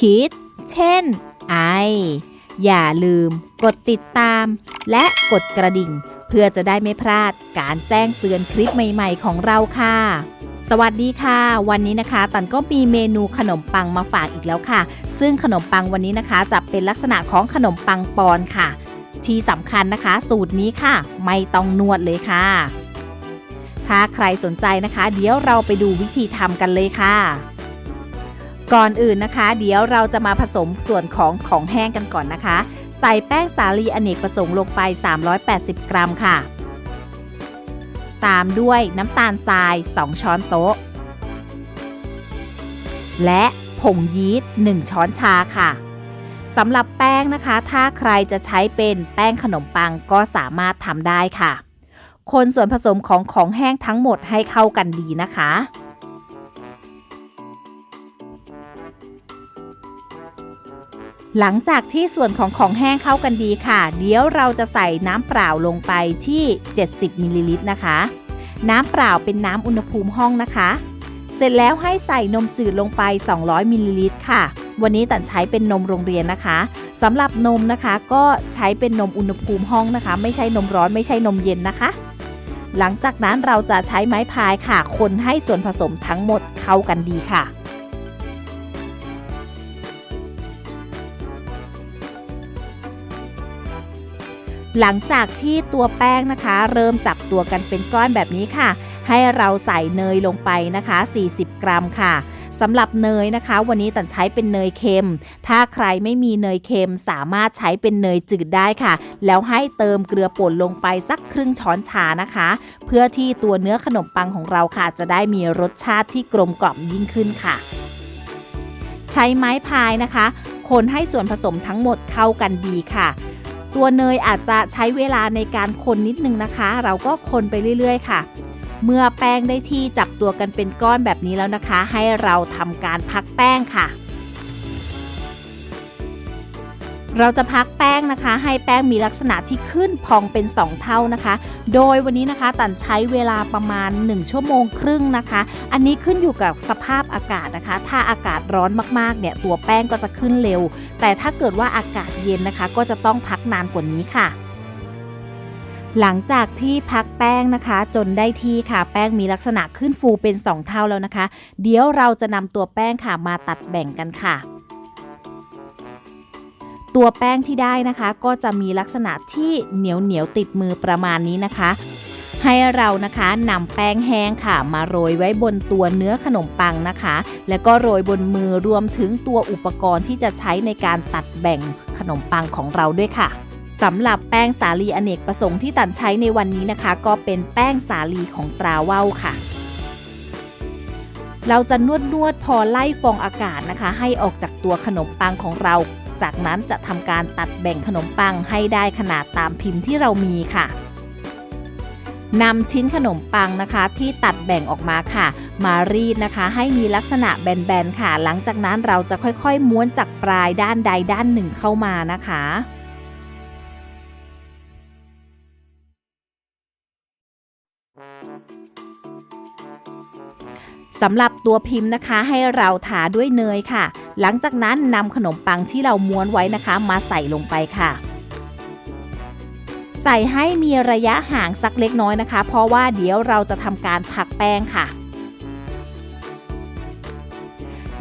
คิด เช่น ไอ อย่าลืม กดติดตาม และกดกระดิ่ง เพื่อจะได้ไม่พลาดการแจ้งเตือนคลิปใหม่ๆ ของเราค่ะ สวัสดีค่ะ วันนี้นะคะ ตันก็มีเมนูขนมปังมาฝากอีกแล้วค่ะ ซึ่งขนมปังวันนี้นะคะจะเป็นลักษณะของขนมปังปอนค่ะ ที่สำคัญนะคะ สูตรนี้ค่ะ ไม่ต้องนวดเลยค่ะถ้าใครสนใจนะคะ เดี๋ยวเราไปดูวิธีทำกันเลยค่ะ ก่อนอื่นนะคะ เดี๋ยวเราจะมาผสมส่วนของของแห้งกันก่อนนะคะ ใส่แป้งสาลีอเนกประสงค์ลงไป 380 กรัมค่ะ ตามด้วยน้ำตาลทราย 2 ช้อนโต๊ะ และผงยีสต์1ช้อนชาค่ะสำหรับแป้งนะคะ ถ้าใครจะใช้เป็นแป้งขนมปังก็สามารถทำได้ค่ะ คนส่วนผสมของของแห้งทั้งหมดให้เข้ากันดีนะคะ หลังจากที่ส่วนของของแห้งเข้ากันดีค่ะ เดี๋ยวเราจะใส่น้ำเปล่าลงไปที่ 70มิลลิลิตรนะคะ น้ำเปล่าเป็นน้ำอุณหภูมิห้องนะคะ เสร็จแล้วให้ใส่นมจืดลงไป 200มิลลิลิตรค่ะ วันนี้ตันใช้เป็นนมโรงเรียนนะคะสำหรับนมนะคะก็ใช้เป็นนมอุณหภูมิห้องนะคะ ไม่ใช่นมร้อนไม่ใช่นมเย็นนะคะ หลังจากนั้นเราจะใช้ไม้พายค่ะ คนให้ส่วนผสมทั้งหมดเข้ากันดีค่ะ หลังจากที่ตัวแป้งนะคะ เริ่มจับตัวกันเป็นก้อนแบบนี้ค่ะ ให้เราใส่เนยลงไปนะคะ 40 กรัมค่ะสำหรับเนยนะคะ วันนี้ตันใช้เป็นเนยเค็ม ถ้าใครไม่มีเนยเค็มสามารถใช้เป็นเนยจืดได้ค่ะ แล้วให้เติมเกลือป่นลงไปสักครึ่งช้อนชานะคะ เพื่อที่ตัวเนื้อขนมปังของเราค่ะ จะได้มีรสชาติที่กลมกล่อมยิ่งขึ้นค่ะ ใช้ไม้พายนะคะ คนให้ส่วนผสมทั้งหมดเข้ากันดีค่ะ ตัวเนยอาจจะใช้เวลาในการคนนิดนึงนะคะ เราก็คนไปเรื่อยๆ ค่ะ เมื่อแป้งได้ที่จับตัวกันเป็นก้อนแบบนี้แล้วนะคะ ให้เราทำการพักแป้งค่ะ เราจะพักแป้งนะคะ ให้แป้งมีลักษณะที่ขึ้นพองเป็น 2 เท่านะคะ โดยวันนี้นะคะตันใช้เวลาประมาณ 1 ชั่วโมงครึ่งนะคะ อันนี้ขึ้นอยู่กับสภาพอากาศนะคะ ถ้าอากาศร้อนมากๆเนี่ยตัวแป้งก็จะขึ้นเร็ว แต่ถ้าเกิดว่าอากาศเย็นนะคะ ก็จะต้องพักนานกว่านี้ค่ะหลังจากที่พักแป้งนะคะ จนได้ที่ค่ะ แป้งมีลักษณะขึ้นฟูเป็น 2 เท่าแล้วนะคะ เดี๋ยวเราจะนำตัวแป้งค่ะมาตัดแบ่งกันค่ะ ตัวแป้งที่ได้นะคะ ก็จะมีลักษณะที่เหนียวเหนียวติดมือประมาณนี้นะคะ ให้เรานะคะนำแป้งแห้งค่ะ มาโรยไว้บนตัวเนื้อขนมปังนะคะ แล้วก็โรยบนมือรวมถึงตัวอุปกรณ์ที่จะใช้ในการตัดแบ่งขนมปังของเราด้วยค่ะสำหรับแป้งสาลีอเนกประสงค์ที่ตันใช้ในวันนี้นะคะ ก็เป็นแป้งสาลีของตราว่าวค่ะ เราจะนวดนวดพอไล่ฟองอากาศนะคะ ให้ออกจากตัวขนมปังของเรา จากนั้นจะทำการตัดแบ่งขนมปังให้ได้ขนาดตามพิมพ์ที่เรามีค่ะนำชิ้นขนมปังนะคะที่ตัดแบ่งออกมาค่ะ มารีดนะคะ ให้มีลักษณะแบนๆค่ะ หลังจากนั้นเราจะค่อยๆ ม้วนจากปลายด้านใดด้านหนึ่งเข้ามานะคะ สำหรับตัวพิมพ์นะคะให้เราทาด้วยเนยค่ะ หลังจากนั้นนำขนมปังที่เราม้วนไว้นะคะ มาใส่ลงไปค่ะ ใส่ให้มีระยะห่างสักเล็กน้อยนะคะ เพราะว่าเดี๋ยวเราจะทำการพักแป้งค่ะ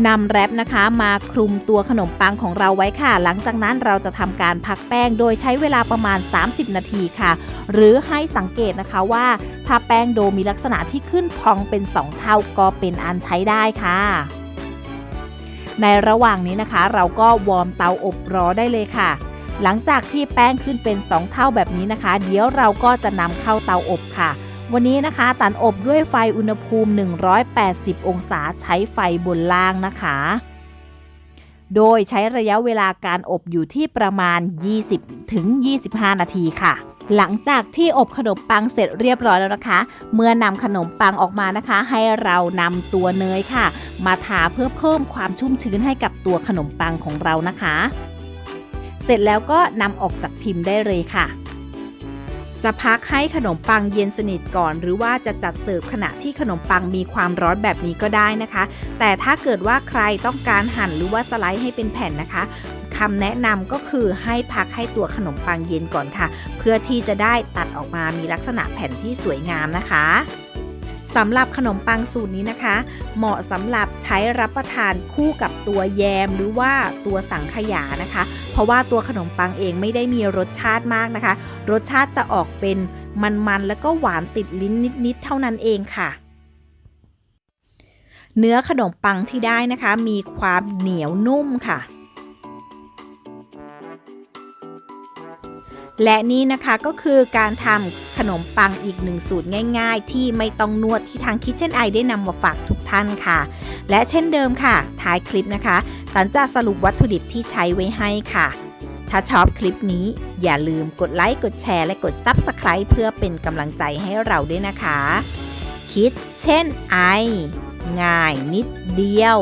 นำแรปนะคะมาคลุมตัวขนมปังของเราไว้ค่ะ หลังจากนั้นเราจะทำการพักแป้งโดยใช้เวลาประมาณ 30 นาทีค่ะ หรือให้สังเกตนะคะว่า ถ้าแป้งโดมีลักษณะที่ขึ้นพองเป็น 2 เท่าก็เป็นอันใช้ได้ค่ะในระหว่างนี้นะคะ เราก็วอร์มเตาอบรอได้เลยค่ะ หลังจากที่แป้งขึ้นเป็น 2 เท่าแบบนี้นะคะ เดี๋ยวเราก็จะนำเข้าเตาอบค่ะ วันนี้นะคะตันอบด้วยไฟอุณหภูมิ 180 องศาใช้ไฟบนล่างนะคะ โดยใช้ระยะเวลาการอบอยู่ที่ประมาณ 20ถึง25 นาทีค่ะ หลังจากที่อบขนมปังเสร็จเรียบร้อยแล้วนะคะ เมื่อนำขนมปังออกมานะคะ ให้เรานำตัวเนยค่ะ มาทาเพื่อเพิ่มความชุ่มชื้นให้กับตัวขนมปังของเรานะคะ เสร็จแล้วก็นำออกจากพิมพ์ได้เลยค่ะ จะพักให้ขนมปังเย็นสนิทก่อน หรือว่าจะจัดเสิร์ฟขณะที่ขนมปังมีความร้อนแบบนี้ก็ได้นะคะ แต่ถ้าเกิดว่าใครต้องการหั่นหรือว่าสไลด์ให้เป็นแผ่นนะคะคำแนะนำก็คือให้พักให้ตัวขนมปังเย็นก่อนค่ะ เพื่อที่จะได้ตัดออกมามีลักษณะแผ่นที่สวยงามนะคะ สำหรับขนมปังสูตรนี้นะคะ เหมาะสำหรับใช้รับประทานคู่กับตัวแยมหรือว่าตัวสังขยานะคะ เพราะว่าตัวขนมปังเองไม่ได้มีรสชาติมากนะคะ รสชาติจะออกเป็นมันๆ แล้วก็หวานติดลิ้นนิดๆ เท่านั้นเองค่ะเนื้อขนมปังที่ได้นะคะ มีความเหนียวนุ่มค่ะ และนี่นะคะก็คือการทำขนมปังอีกหนึ่งสูตรง่าย ๆ ที่ไม่ต้องนวดที่ทาง Kitchen Eye ได้นำมาฝากทุกท่านค่ะ และเช่นเดิมค่ะ ท้ายคลิปนะคะตันจะสรุปวัตถุดิบที่ใช้ไว้ให้ค่ะ ถ้าชอบคลิปนี้อย่าลืมกดไลค์กดแชร์และกด Subscribe เพื่อเป็นกำลังใจให้เราด้วยนะคะ คิดเช่นไอ ง่ายนิดเดียว